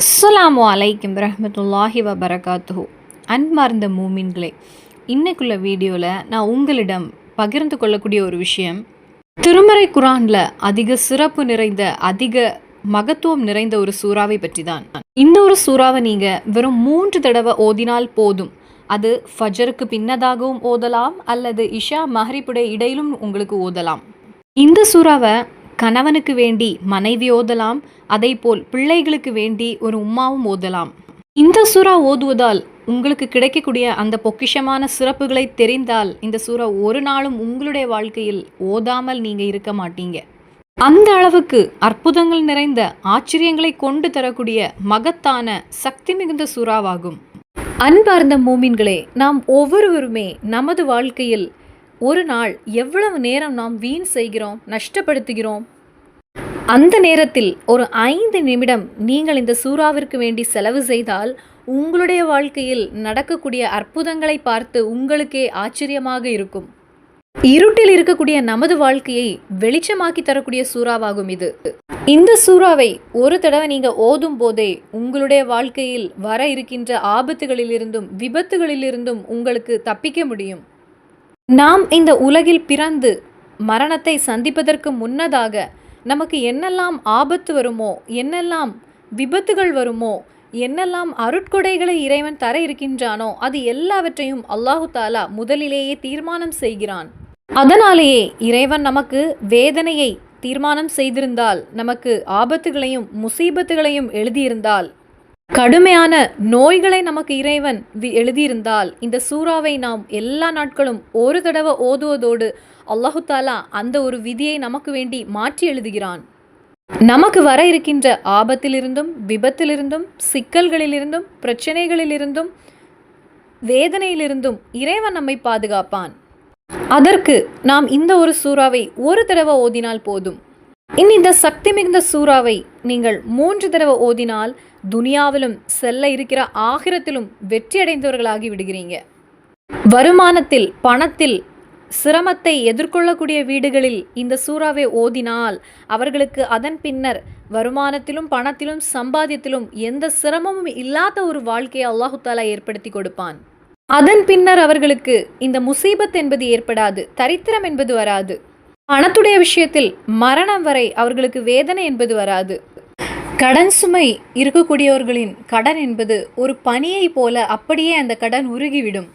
அஸ்ஸலாமு அலைக்கும் ரஹமத்துல்லாஹி வபரகாத்துஹு. அன்பார்ந்த மூமின்களே இன்னைக்குள்ள வீடியோவில் நான் உங்களிடம் பகிர்ந்து கொள்ளக்கூடிய ஒரு விஷயம். திருமறை குரானில் அதிக சிறப்பு நிறைந்த அதிக மகத்துவம் நிறைந்த ஒரு சூறாவை பற்றி தான் இந்த ஒரு சூறாவை நீங்கள் வெறும் மூன்று தடவை ஓதினால் போதும். அது ஃபஜருக்கு பின்னதாகவும் ஓதலாம் அல்லது இஷா மஹரிப்புடைய இடையிலும் உங்களுக்கு ஓதலாம். இந்த சூறாவை கணவனுக்கு வேண்டி மனைவி ஓதலாம் அதேபோல் பிள்ளைகளுக்கு வேண்டி ஒரு உம்மாவும் ஓதலாம். இந்த சுறா ஓதுவதால் உங்களுக்கு கிடைக்கக்கூடிய அந்த பொக்கிஷமான சிறப்புகளை தெரிந்தால் இந்த சூறா ஒரு நாளும் உங்களுடைய வாழ்க்கையில் ஓதாமல் நீங்க இருக்க மாட்டீங்க. அந்த அளவுக்கு அற்புதங்கள் நிறைந்த ஆச்சரியங்களை கொண்டு தரக்கூடிய மகத்தான சக்தி மிகுந்த சூறாவாகும். அன்பார்ந்த மூமின்களே நாம் ஒவ்வொருவருமே நமது வாழ்க்கையில் ஒரு நாள் எவ்வளவு நேரம் நாம் வீண் செய்கிறோம் நஷ்டப்படுத்துகிறோம்? அந்த நேரத்தில் ஒரு ஐந்து நிமிடம் நீங்கள் இந்த சூறாவிற்கு வேண்டி செலவு செய்தால் உங்களுடைய வாழ்க்கையில் நடக்கக்கூடிய அற்புதங்களை பார்த்து உங்களுக்கே ஆச்சரியமாக இருக்கும். இருட்டில் இருக்கக்கூடிய நமது வாழ்க்கையை வெளிச்சமாக்கி தரக்கூடிய சூறாவாகும் இது. இந்த சூறாவை ஒரு தடவை நீங்க ஓதும் போதே உங்களுடைய வாழ்க்கையில் வர இருக்கின்ற ஆபத்துகளிலிருந்தும் விபத்துகளிலிருந்தும் உங்களுக்கு தப்பிக்க முடியும். நாம் இந்த உலகில் பிறந்து மரணத்தை சந்திப்பதற்கு முன்னதாக நமக்கு என்னெல்லாம் ஆபத்து வருமோ என்னெல்லாம் விபத்துகள் வருமோ என்னெல்லாம் அருட்கொடைகளை இறைவன் தர இருக்கின்றானோ அது எல்லாவற்றையும் அல்லாஹு தாலா முதலிலேயே தீர்மானம் செய்கிறான். அதனாலேயே இறைவன் நமக்கு வேதனையை தீர்மானம் செய்திருந்தால் நமக்கு ஆபத்துகளையும் முசீபத்துகளையும் எழுதியிருந்தால் கடுமையான நோய்களை நமக்கு இறைவன் வி- எழுதியிருந்தால் இந்த சூறாவை நாம் எல்லா நாட்களும் ஒரு தடவை ஓதுவதோடு அல்லாஹு தாலா அந்த ஒரு விதியை நமக்கு வேண்டி மாற்றி எழுதுகிறான். நமக்கு வர இருக்கின்ற ஆபத்திலிருந்தும் விபத்திலிருந்தும் சிக்கல்களிலிருந்தும் பிரச்சனைகளிலிருந்தும் வேதனையிலிருந்தும் இறைவன் நம்மை பாதுகாப்பான். அதற்கு நாம் இந்த ஒரு சூறாவை ஒரு தடவை ஓதினால் போதும். இனி இந்த சக்தி மிகுந்த சூறாவை நீங்கள் மூன்று தடவை ஓதினால் துனியாவிலும் செல்ல இருக்கிற ஆகிரத்திலும் வெற்றி அடைந்தவர்களாகி விடுகிறீங்க. வருமானத்தில் பணத்தில் சிரமத்தை எதிர்கொள்ளக்கூடிய வீடுகளில் இந்த சூறாவை ஓதினால் அவர்களுக்கு அதன் பின்னர் வருமானத்திலும் பணத்திலும் சம்பாத்தியத்திலும் எந்த சிரமமும் இல்லாத ஒரு வாழ்க்கையை அல்லாஹு தாலா ஏற்படுத்தி கொடுப்பான். அதன் பின்னர் அவர்களுக்கு இந்த முசீபத் என்பது ஏற்படாது தரித்திரம் என்பது வராது. பணத்துடைய விஷயத்தில் மரணம் வரை அவர்களுக்கு வேதனை என்பது வராது. கடன் சுமை இருக்கக்கூடியவர்களின் கடன் என்பது ஒரு பனியை போல அப்படியே அந்த கடன் உருகிவிடும்.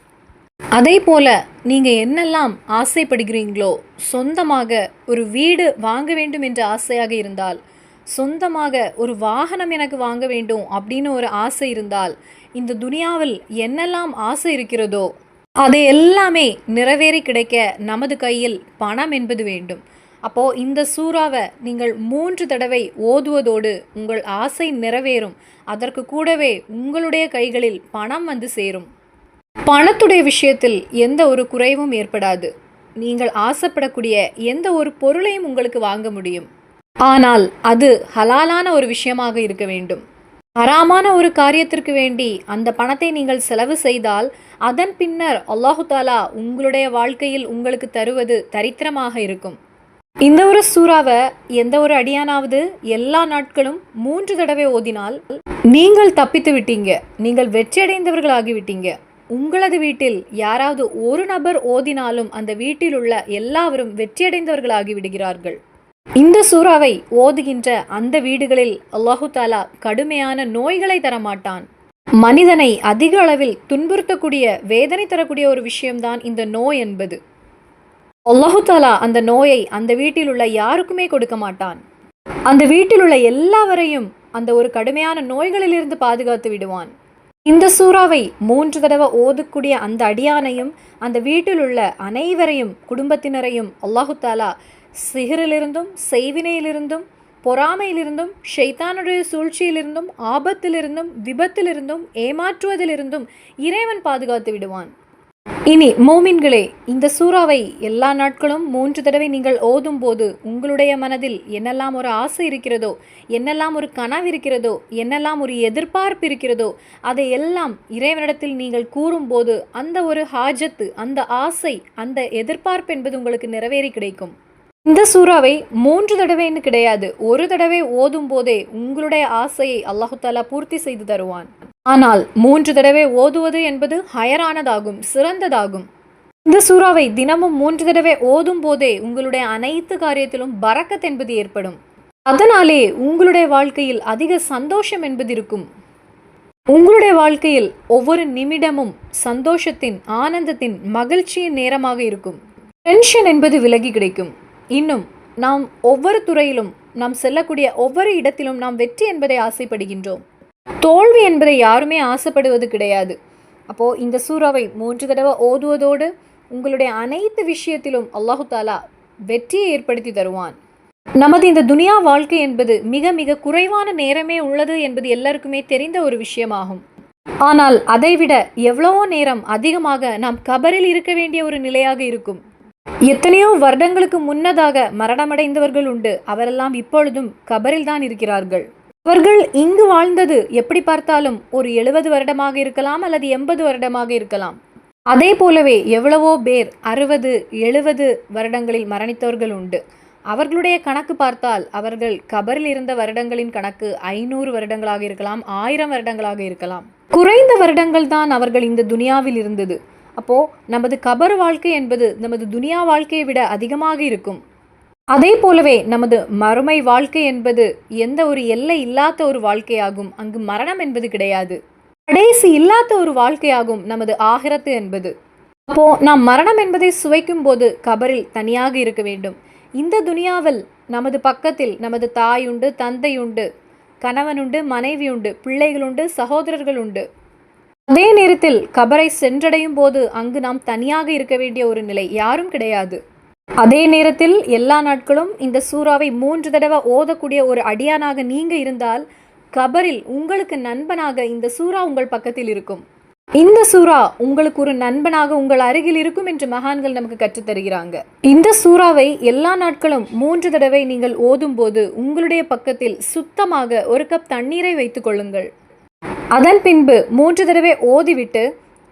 அதே போல நீங்க என்னெல்லாம் ஆசைப்படுகிறீங்களோ சொந்தமாக ஒரு வீடு வாங்க வேண்டும் என்ற ஆசையாக இருந்தால் சொந்தமாக ஒரு வாகனம் எனக்கு வாங்க வேண்டும் அப்படின்னு ஒரு ஆசை இருந்தால் இந்த துனியாவில் என்னெல்லாம் ஆசை இருக்கிறதோ அதை எல்லாமே நிறைவேறி கிடைக்க நமது கையில் பணம் என்பது வேண்டும். அப்போ இந்த சூறாவை நீங்கள் மூன்று தடவை ஓதுவதோடு உங்கள் ஆசை நிறைவேறும். அதற்கு கூடவே உங்களுடைய கைகளில் பணம் வந்து சேரும். பணத்துடைய விஷயத்தில் எந்த ஒரு குறைவும் ஏற்படாது. நீங்கள் ஆசைப்படக்கூடிய எந்த ஒரு பொருளையும் உங்களுக்கு வாங்க முடியும். ஆனால் அது ஹலாலான ஒரு விஷயமாக இருக்க வேண்டும். ஹராமான ஒரு காரியத்திற்கு வேண்டி அந்த பணத்தை நீங்கள் செலவு செய்தால் அதன் பின்னர் அல்லாஹு தாலா உங்களுடைய வாழ்க்கையில் உங்களுக்கு தருவது தரித்திரமாக இருக்கும். இந்த ஒரு சூறாவை எந்த ஒரு அடியானாவது எல்லா நாட்களும் மூன்று தடவை ஓதினால் நீங்கள் தப்பித்து விட்டீங்க. நீங்கள் வெற்றியடைந்தவர்களாகிவிட்டீங்க. உங்களது வீட்டில் யாராவது ஒரு நபர் ஓதினாலும் அந்த வீட்டில் உள்ள எல்லாவரும் வெற்றியடைந்தவர்களாகி விடுகிறார்கள். இந்த சூறாவை ஓதுகின்ற அந்த வீடுகளில் அல்லாஹு தாலா கடுமையான நோய்களை தரமாட்டான். மனிதனை அதிக அளவில் துன்புறுத்தக்கூடிய வேதனை தரக்கூடிய ஒரு விஷயம்தான் இந்த நோய் என்பது. அல்லாஹு தாலா அந்த நோயை அந்த வீட்டில் உள்ள யாருக்குமே கொடுக்க மாட்டான். அந்த வீட்டில் உள்ள எல்லாவரையும் அந்த ஒரு கடுமையான நோய்களிலிருந்து பாதுகாத்து விடுவான். இந்த சூறாவை மூன்று தடவை ஓதக்கூடிய அந்த அடியானையும் அந்த வீட்டில் உள்ள அனைவரையும் குடும்பத்தினரையும் அல்லாஹு தாலா சிகரிலிருந்தும் செய்வினையிலிருந்தும் பொறாமையிலிருந்தும் ஷைத்தானுடைய சூழ்ச்சியிலிருந்தும் ஆபத்திலிருந்தும் விபத்திலிருந்தும் ஏமாற்றுவதிலிருந்தும் இறைவன் பாதுகாத்து விடுவான். இனி மோமின்களே இந்த சூறாவை எல்லா நாட்களும் மூன்று தடவை நீங்கள் ஓதும் போது உங்களுடைய மனதில் என்னெல்லாம் ஒரு ஆசை இருக்கிறதோ என்னெல்லாம் ஒரு கனவு இருக்கிறதோ என்னெல்லாம் ஒரு எதிர்பார்ப்பு இருக்கிறதோ அதை எல்லாம் இறைவனிடத்தில் நீங்கள் கூறும்போது அந்த ஒரு ஹாஜத்து அந்த ஆசை அந்த எதிர்பார்ப்பு என்பது உங்களுக்கு நிறைவேறி கிடைக்கும். இந்த சூறாவை மூன்று தடவைன்னு கிடையாது. ஒரு தடவை ஓதும் போதே உங்களுடைய ஆசையை அல்லாஹு தாலா பூர்த்தி செய்து தருவான். ஆனால் மூன்று தடவை ஓதுவது என்பது ஹயரானதாகும் சிறந்ததாகும். இந்த சூறாவை தினமும் மூன்று தடவை ஓதும் போதே உங்களுடைய அனைத்து காரியத்திலும் பறக்கத் என்பது ஏற்படும். அதனாலே உங்களுடைய வாழ்க்கையில் அதிக சந்தோஷம் என்பது இருக்கும். உங்களுடைய வாழ்க்கையில் ஒவ்வொரு நிமிடமும் சந்தோஷத்தின் ஆனந்தத்தின் மகிழ்ச்சியின் நேரமாக இருக்கும். டென்ஷன் என்பது விலகி கிடைக்கும். இன்னும் நாம் ஒவ்வொரு துறையிலும் நாம் செல்லக்கூடிய ஒவ்வொரு இடத்திலும் நாம் வெற்றி என்பதை ஆசைப்படுகின்றோம். தோல்வி என்பதை யாருமே ஆசைப்படுவது கிடையாது. அப்போ இந்த சூறாவை மூன்று தடவை ஓதுவதோடு உங்களுடைய அனைத்து விஷயத்திலும் அல்லாஹு தாலா வெற்றியை ஏற்படுத்தி தருவான். நமது இந்த துனியா வாழ்க்கை என்பது மிக மிக குறைவான நேரமே உள்ளது என்பது எல்லாருக்குமே தெரிந்த ஒரு விஷயமாகும். ஆனால் அதைவிட எவ்வளவோ நேரம் அதிகமாக நாம் கபரில் இருக்க வேண்டிய ஒரு நிலையாக இருக்கும். எத்தனையோ வருடங்களுக்கு முன்னதாக மரணமடைந்தவர்கள் உண்டு. அவரெல்லாம் இப்பொழுதும் கபரில் தான் இருக்கிறார்கள். அவர்கள் இங்கு வாழ்ந்தது எப்படி பார்த்தாலும் ஒரு எழுபது வருடமாக இருக்கலாம் அல்லது எண்பது வருடமாக இருக்கலாம். அதே போலவே எவ்வளவோ பேர் அறுபது எழுபது வருடங்களில் மரணித்தவர்கள் உண்டு. அவர்களுடைய கணக்கு பார்த்தால் அவர்கள் கபரில் இருந்த வருடங்களின் கணக்கு ஐநூறு வருடங்களாக இருக்கலாம் ஆயிரம் வருடங்களாக இருக்கலாம். குறைந்த வருடங்கள் தான் அவர்கள் இந்த துனியாவில் இருந்தது. அப்போது நமது கபர் வாழ்க்கை என்பது நமது துனியா வாழ்க்கையை விட அதிகமாக இருக்கும். அதே போலவே நமது மறுமை வாழ்க்கை என்பது எந்த ஒரு எல்லை இல்லாத ஒரு வாழ்க்கையாகும். அங்கு மரணம் என்பது கிடையாது. கடைசி இல்லாத ஒரு வாழ்க்கையாகும் நமது ஆகிரத்து என்பது. அப்போ நாம் மரணம் என்பதை சுவைக்கும் போது கபரில் தனியாக இருக்க வேண்டும். இந்த துனியாவில் நமது பக்கத்தில் நமது தாயுண்டு மனைவி கணவனுண்டு பிள்ளைகள் உண்டு சகோதரர்கள் உண்டு அதே நேரத்தில் கபரை சென்றடையும் போது அங்கு நாம் தனியாக இருக்க வேண்டிய ஒரு நிலை யாரும் கிடையாது. அதே நேரத்தில் எல்லா நாட்களும் இந்த சூறாவை மூன்று தடவை ஓதக்கூடிய ஒரு அடியானாக நீங்க இருந்தால் கபரில் உங்களுக்கு நண்பனாக இந்த சூறா உங்கள் பக்கத்தில் இருக்கும். இந்த சூறா உங்களுக்கு ஒரு நண்பனாக உங்கள் அருகில் இருக்கும் என்று மகான்கள் நமக்கு கற்றுத் தருகிறாங்க. இந்த சூறாவை எல்லா நாட்களும் மூன்று தடவை நீங்கள் ஓதும் போது உங்களுடைய பக்கத்தில் சுத்தமாக ஒரு கப் தண்ணீரை வைத்துக் கொள்ளுங்கள். அதன் பின்பு மூன்று தடவை ஓதிவிட்டு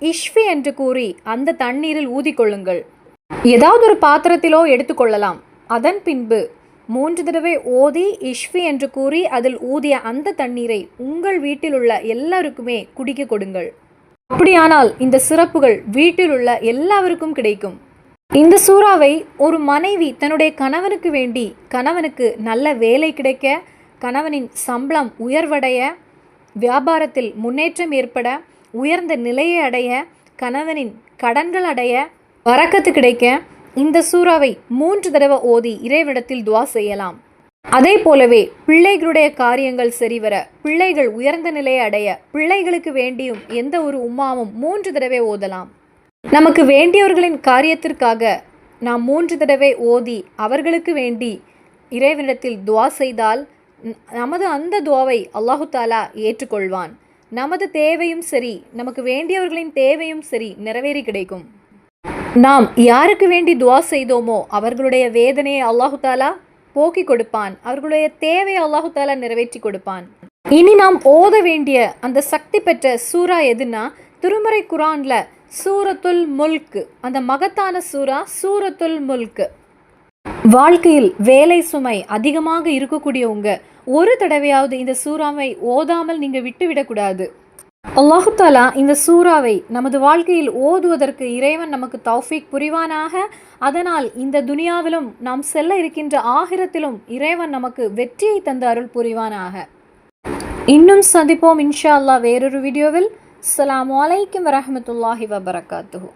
இஷ்வி என்று கூறி அந்த தண்ணீரில் ஊதிக்கொள்ளுங்கள். ஏதாவது ஒரு பாத்திரத்திலோ எடுத்துக்கொள்ளலாம். அதன் பின்பு மூன்று தடவை ஓதி இஷ்வி என்று கூறி அதில் ஊதிய அந்த தண்ணீரை உங்கள் வீட்டில் உள்ள எல்லாருக்குமே குடிக்க கொடுங்கள். அப்படியானால் இந்த சிறப்புகள் வீட்டில் உள்ள எல்லாருக்கும் கிடைக்கும். இந்த சூறாவை ஒரு மனைவி தன்னுடைய கணவனுக்கு வேண்டி கணவனுக்கு நல்ல வேலை கிடைக்க கணவனின் சம்பளம் உயர்வடைய வியாபாரத்தில் முன்னேற்றம் ஏற்பட உயர்ந்த நிலையை அடைய கணவனின் கடன்கள் அடைய வரக்கத்து கிடைக்க இந்த சூறாவை மூன்று தடவை ஓதி இறைவிடத்தில் துவா செய்யலாம். அதே போலவே பிள்ளைகளுடைய காரியங்கள் சரிவர பிள்ளைகள் உயர்ந்த நிலையை அடைய பிள்ளைகளுக்கு வேண்டியும் எந்த ஒரு உம்மாவும் மூன்று தடவை ஓதலாம். நமக்கு வேண்டியவர்களின் காரியத்திற்காக நாம் மூன்று தடவை ஓதி அவர்களுக்கு வேண்டி இறைவனிடத்தில் துவா செய்தால் நமது அந்த துவாவை அல்லாஹு தாலா ஏற்றுக்கொள்வான். நமது தேவையும் சரி நமக்கு வேண்டியவர்களின் தேவையும் சரி நிறைவேறி கிடைக்கும். நாம் யாருக்கு வேண்டி துவா செய்தோமோ அவர்களுடைய வேதனையை அல்லாஹு தாலா போக்கி கொடுப்பான். அவர்களுடைய தேவையை அல்லாஹு தாலா நிறைவேற்றி கொடுப்பான். இனி நாம் ஓத வேண்டிய அந்த சக்தி பெற்ற சூரா எதுனா திருமறை குரான்ல சூரத்துல் முல்க் அந்த மகத்தான சூரா சூரத்துல் முல்க். வாழ்க்கையில் வேலை சுமை அதிகமாக இருக்கக்கூடியவங்க ஒரு தடவையாவது இந்த சூறாவை ஓதாமல் நீங்கள் விட்டுவிடக்கூடாது. அல்லாஹுத்தாலா இந்த சூறாவை நமது வாழ்க்கையில் ஓதுவதற்கு இறைவன் நமக்கு தௌஃபீக் புரிவானாக. அதனால் இந்த துனியாவிலும் நாம் செல்ல இருக்கின்ற ஆகிரத்திலும் இறைவன் நமக்கு வெற்றியை தந்து அருள் புரிவானாக. இன்னும் சந்திப்போம் இன்ஷா அல்லா வேறொரு வீடியோவில். அஸ்ஸலாமு அலைக்கும் வரமத்துல்லாஹி வபரகாத்துஹு.